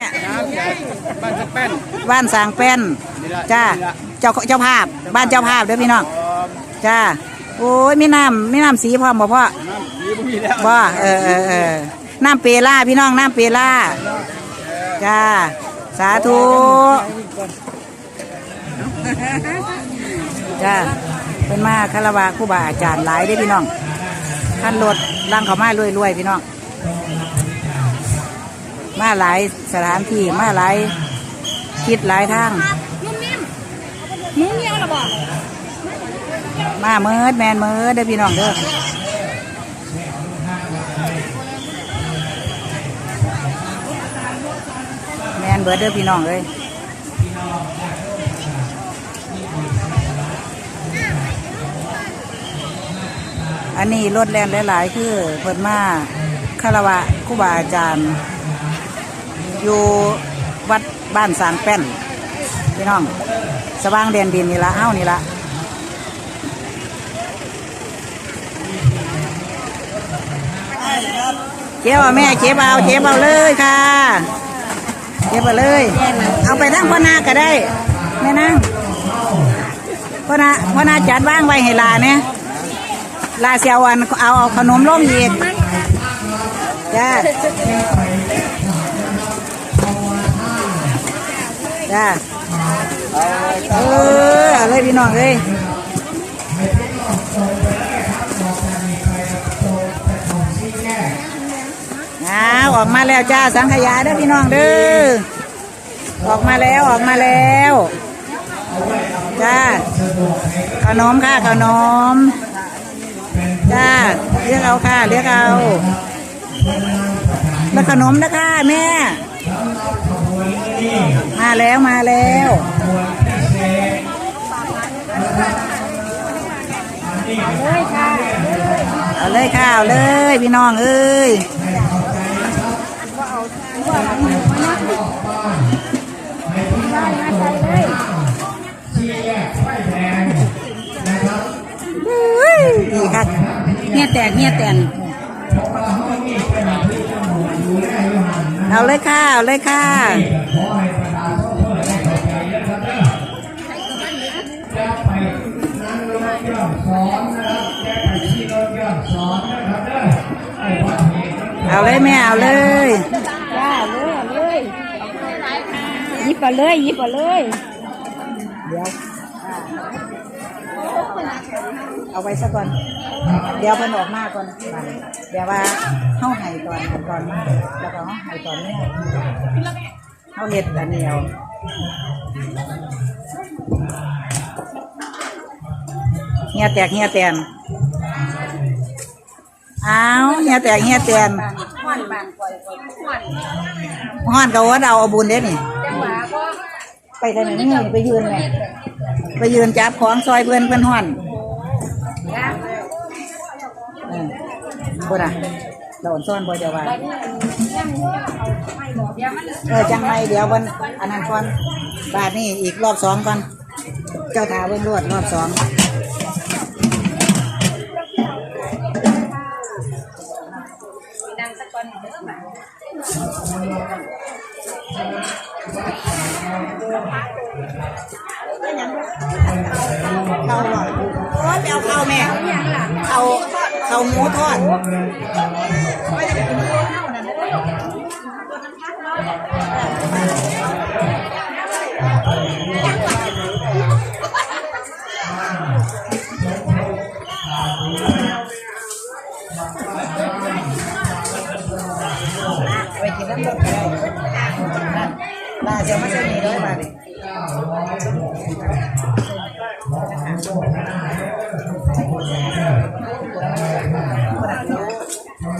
บ้านสะแป้นบ้านสางแป้นนี่ละจ้านี่ละเจ้าเจ้าภาพ บ้านเจ้าภาพเด้อพี่น้องพร้อมจ้าโอ้ยมีน้ำมีน้ำสีพร้อมบ่พ่อน้ำสีบ่มีแล้วบ่เออเออเออน้ำเปล่าพี่น้องน้ำเปล่าจ้าสาธุจ้าเป็นมาคารวะครูบาอาจารย์หลายเด้อพี่น้องขั้นรถลังเขามารวยๆพี่น้อง มาหลายสถานที่มาหลายคิดหลายทางนุ่มนิ่มหมูเงี้ยวนะบอกมาเมิดแมนเมิดเด้อพี่น้องเด้อแมนเบิดเด้อพี่น้องเลยอันนี้รถแรงหลาย ๆ คือเพิ่นมาคารวะครูบาอาจารย์ อยู่วัดบ้านสางแป้นพี่น้อง สว่างแดนดินนี่ละเฮ้านี่ละเก็บเอาแม่เก็บเอาเก็บเอาเลยค่ะเก็บเอาเลย เอาไปทั้งพ่อนาก็ได้แม่นั่งพ่อนาพ่อนาจัดว่างไว้ให้ลาเนี่ยลาเสียวอันเอาเอาขนมลงอีกจ้า จ้าเออเอาเลยพี่น้องเลยอ้าวออกมาแล้วจ้าสังขยาเด้อพี่น้องเด้อออกมาแล้วออกมาแล้วจ้าขนมค่ะขนมจ้าเรียกเอาค่ะเรียกเอาแล้วขนมนะค่ะแม่ มาแล้วมาแล้วเอาเลยค่ะเอาเลยพี่น้องเอ้ยดีค่ะเงี้ยแตกเงี้ยแตนเอาเลยค่ะ เอาเลยค่ะ เอาเลยแม่เอาเลยจ้าเลยเอาเลยหยิบไปเลยหยิบไปเลย เดี๋ยว เอาไว้สักก่อน เดี๋ยวเพิ่นออกมาก่อนเดี๋ยวว่าเฮาให้ตอนตอนมาแล้วก็เฮาให้ตอนนี้เฮาเฮ็ดอันเดียวเฮียแตกเฮียแตน อ้าวเฮียแตกเฮียแตนฮ้อนก็ว่าเอาเอาบุญเด้นี่ไปทางไหนนี่ไปยืนไงไปยืนจับของซอยเพื่อนเพื่อนห่อนเออบ่น่ะเราอ่นซ่อนบ่เจะว่าเออจังไรเดี๋ยววันอันนั้นก่อนบาทนี่อีกรอบสองก่อน เจ้าทาเบิ่งรวดรอบสองาหมูทอดไปกินน้ำลงไปได้ลาเสียวมาเส้นนี้ด้วยมาดิ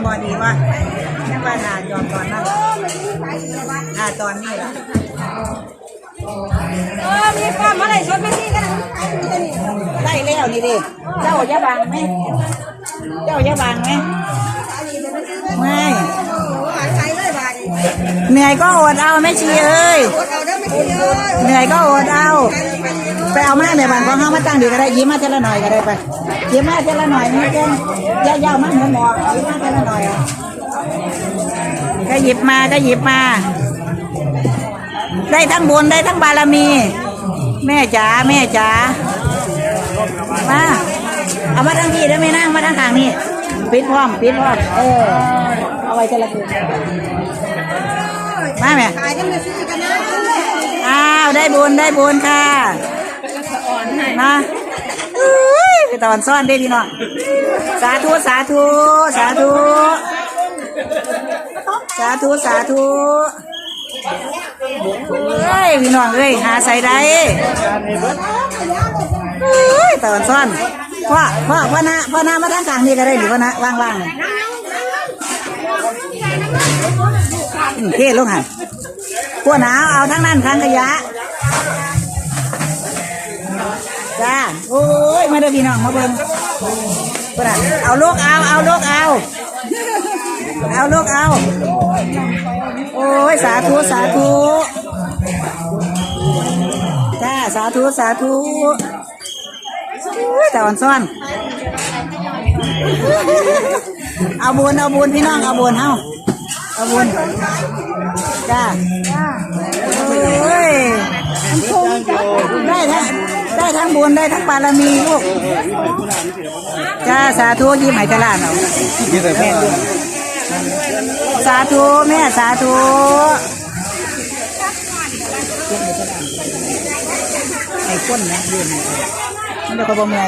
งามบ่ดีวะแค่ว่านาจอมตอนนั้นอ่าตอนนี้ล่ะเออมีความอะไรชนนี่ดิเจ้าอย่าบังไหมเจ้าอย่าบังไหมไม่เหนื่อยก็อดเอาแม่ชีเอ้ยเหนื่อยก็อดเอา ไปเอามาในบ้านของเขามาตั้งดีก็ได้ยิ้มมาเท่าละหน่อยก็ได้ไป ยิ้มมาเท่าละหน่อยนี่แกย่ายาวๆมาเหมือนหมอกยิ้มมาเท่าละหน่อยก็หยิบมาก็หยิบมา ได้ทั้งบุญได้ทั้งบารมี แม่จ๋าแม่จ๋ามาเอามาทั้งที่ได้ไหมนั่งมาทั้งทางนี่ปิดพร้อมปิดพร้อมเออเอาไว้จะละคืนมาแม่อ้าวได้บุญได้บุญค่ะมา อุ้ยไปตอนซ่อนได้พี่น้องสาธุสาธุสาธุสาธุสาธุเฮ้ยพี่น้องเอ้ยหาใส่ได้เฮ้ยตอนซ่อนพ่อพ่อพ่อนาพ่อน้ามาทางกลางนี่ก็ได้หรือพ่อนาว่างๆนี่อืมเท่ลงหันพวกหนาเอาทั้งนั้นทั้งขยะ จ้าโอ้ยมาเด้อพี่น้องมาเบิ่งพุ่นน่ะเอาลูกเอาเอาลูกเอาเอาลูกเอา โอ้ยสาธุสาธุจ้าสาธุสาธุโอ้ยแต่อ่อนซ่อน เอาบุญเอาบุญพี่น้องเอาบุญเฮาเอาบุญจ้าโอ้ยได้ทั้งได้ ทั้งบุญได้ทั้งบารมีลูกจ้าสาธุยิ้มให้ตลาดเอาแม่ดูสาธุแม่สาธุไอ้ก้นนะยืนมันจะกระบอกไง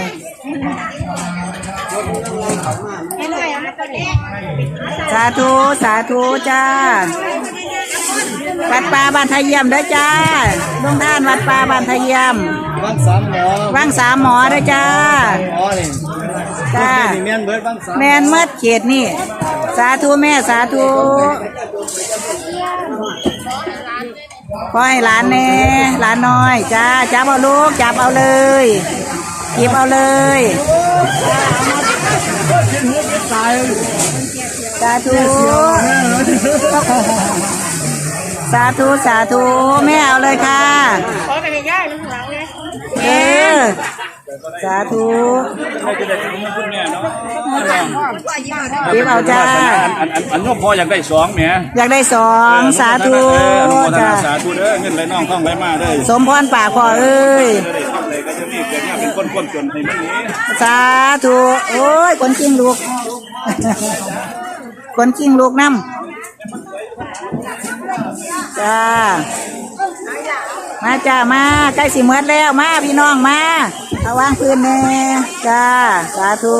สาธุสาธุจ้า วัดป่าบ้านไทยเยี่ยมเด้อจ้าลงท่านวัดป่าบ้านไทยเยี่ยมบ้านสามหมอว่างสามหมอเด้อจ้า หมอนี่จ้า นี่เมียนเบิดบ้านสามแมนเมดเขตนี่ สาธุแม่สาธุขอให้หลานแน่หลานน้อยจ้าจับเอาลูกจับเอาเลยหยิบเอาเลยสาธุ สาธุสาธุแม่เอาเลยค่ะขอกันย่าลูกหลังเลยเออสาธุหยิบเอาจ้าอันอันอันนกพออยากได้สองแหมอยากได้สองสาธุอนุโมทจ้านาสาธุเด้อเงินไหลน้องท่องไหลมาเด้อสมพรป่ากพ่อเอ้ยจะได้ทำอะไรก็จะรีบเกิดเนี่ยเป็นคนคนจนให้มันหนี้สาธุโอ้ยคนจริงลูกคนจริงลูกน้ำ จ้า มาจ้ามาใกล้สิเมดแล้วมาพี่น้องมาเอาวางพื้นแน่จ้า สาธุ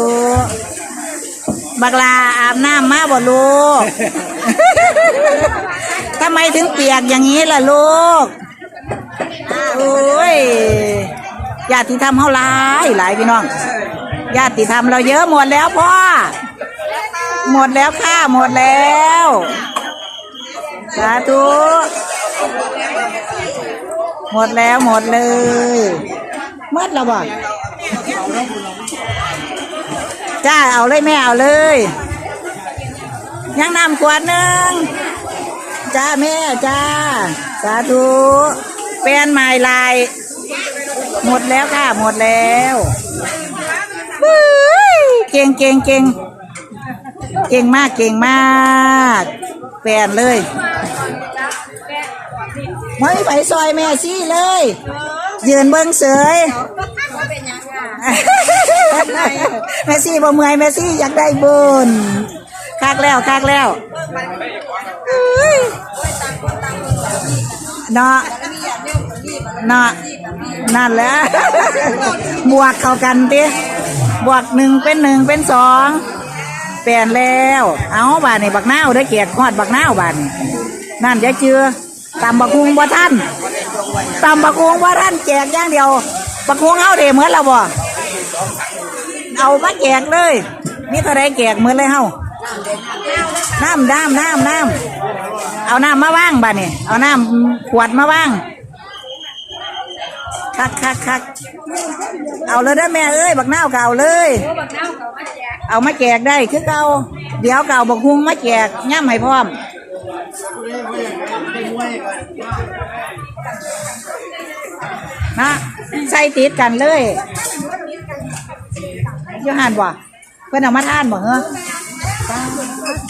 บักลาอาบน้ำมาบ่ลูกทำไมถึงเปียกอย่างนี้ล่ะลูกโอ้ยญาติธรรมเขาหลายหลายพี่น้องญาติธรรมเราเยอะหมดแล้วพ่อ หมดแล้วค่ะ หมดแล้ว สาธุ หมดแล้วหมดเลยหมดแล้วบ่จ้าเอาเลยแม่เอาเลย ยังนำขวดหนึ่งจ้าแม่จ้า สาธุเป็นไม้ลาย หมดแล้วค่ะ หมดแล้วเฮ้ยเก่งเก่งเก่งเก่งมากเก่งมาก แปลนเลย ไม่ไปซอยแม่ซี่เลย ยืนเบิ้งเสยแม่ซี่บ่เมื่อยแม่ซี่อยากได้บุญคักแล้วคักแล้วเอ้ยเนาะเนาะนั่นแหละบวกเข้ากันดิบวกหนึ่งเป็นหนึ่งเป็นสองเปลี่ยนแล้ว เอาบานนี่บักนาวได้อเกียรติฮอดบักนาวบานนี่นั่นจะเจือ ตำบักฮุงบ่ท่านตำบักฮุงบ่ท่านแจกอย่างเดียวบักฮุงเอาเดเหมือนเราบ่เอามาแจกเลยนี่เท่าไรแจกเหมือนเลยเฮาน้ำน้ำน้ำน้ำเอาน้ำมาว่างบ้านี่เอาน้ำขวดมาว่างคักคักคักเอาเลยได้แม่เอ้ยบักนาวก็เอาเลย เอามาแจกได้คือเก่าเดี๋ยวเก่าบักฮุงมาแจกย่ำให้พร้อม นะใส่ติดกันเลยอยูหันบ่เพื่อนเอามาทานบ่เหรอ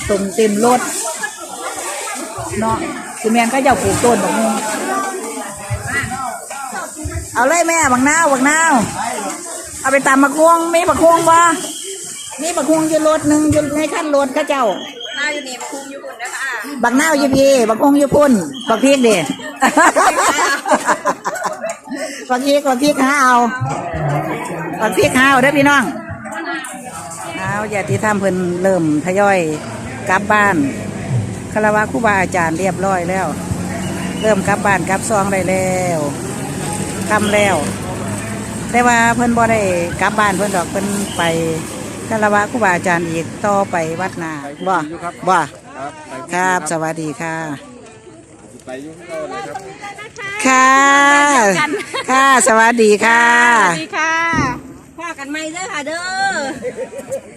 ตุ่มเต็มรถเนาะคือแมนก็จ้าปลูกต้นบักฮุงเอาเลยแม่บักนาวบักนาวเอาไปตำบักฮวงมีบักฮวงบ่มีบักฮวงอยู่รถหนึ่งอยู่ในขั้นรถข้าเจ้าน่าอยู่นี่คุมอยู่คนนะคะ บักนาวอยู่พี่บักฮวงอยู่พุ่นบักพริกด้บักพริกบักพริกหาเอาบักพริกหาเอาเด้พี่น้องเอาอย่าที่ทำเพิ่นเริ่มทยอยกลับบ้านคารวะครูบาอาจารย์เรียบร้อยแล้ว เริ่มกลับบ้านกลับซองได้แล้วทำแล้ว แต่ว่าเพิ่นบ่ได้กลับบ้านเพิ่นดอกเพิ่นไปคารวะครูบาอาจารย์อีกต่อไปวัดนาบ่บ่ ครับไปครับ สวัสดีค่ะ ไปอยุ่งเข้าเลยครับ ค่ะ ค่ะ สวัสดีค่ะ สวัสดีค่ะพ่อกันไหมเด้อค่ะเด้อ